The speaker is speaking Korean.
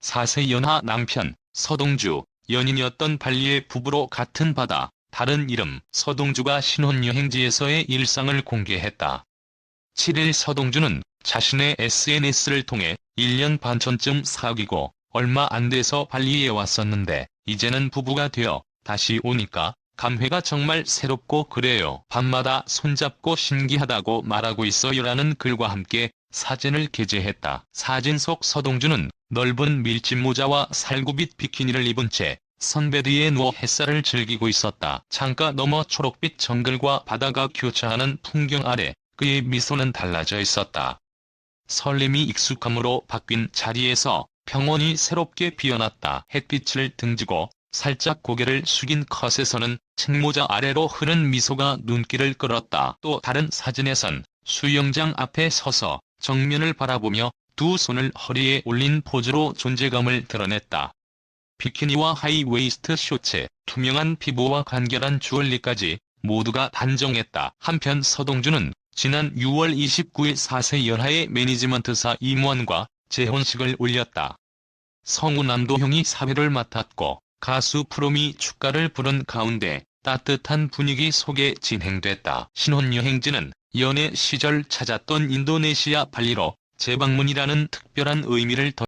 4세 연하 남편 서동주, 연인이었던 발리의 부부로 같은 바다, 다른 이름 서동주가 신혼여행지에서의 일상을 공개했다. 7일 서동주는 자신의 SNS를 통해 1년 반 전쯤 사귀고 얼마 안 돼서 발리에 왔었는데 이제는 부부가 되어 다시 오니까 감회가 정말 새롭고 그래요. 밤마다 손잡고 신기하다고 말하고 있어요라는 글과 함께 사진을 게재했다. 사진 속 서동주는 넓은 밀짚 모자와 살구빛 비키니를 입은 채 선베드에 누워 햇살을 즐기고 있었다. 창가 너머 초록빛 정글과 바다가 교차하는 풍경 아래 그의 미소는 달라져 있었다. 설렘이 익숙함으로 바뀐 자리에서 평온이 새롭게 피어났다. 햇빛을 등지고 살짝 고개를 숙인 컷에서는 책모자 아래로 흐른 미소가 눈길을 끌었다. 또 다른 사진에선 수영장 앞에 서서 정면을 바라보며 두 손을 허리에 올린 포즈로 존재감을 드러냈다. 비키니와 하이웨이스트 쇼츠, 투명한 피부와 간결한 주얼리까지 모두가 단정했다. 한편 서동주는 지난 6월 29일 4세 연하의 매니지먼트사 임원과 재혼식을 올렸다. 성우 남도형이 사회를 맡았고 가수 프롬이 축가를 부른 가운데 따뜻한 분위기 속에 진행됐다. 신혼여행지는 연애 시절 찾았던 인도네시아 발리로 재방문이라는 특별한 의미를 더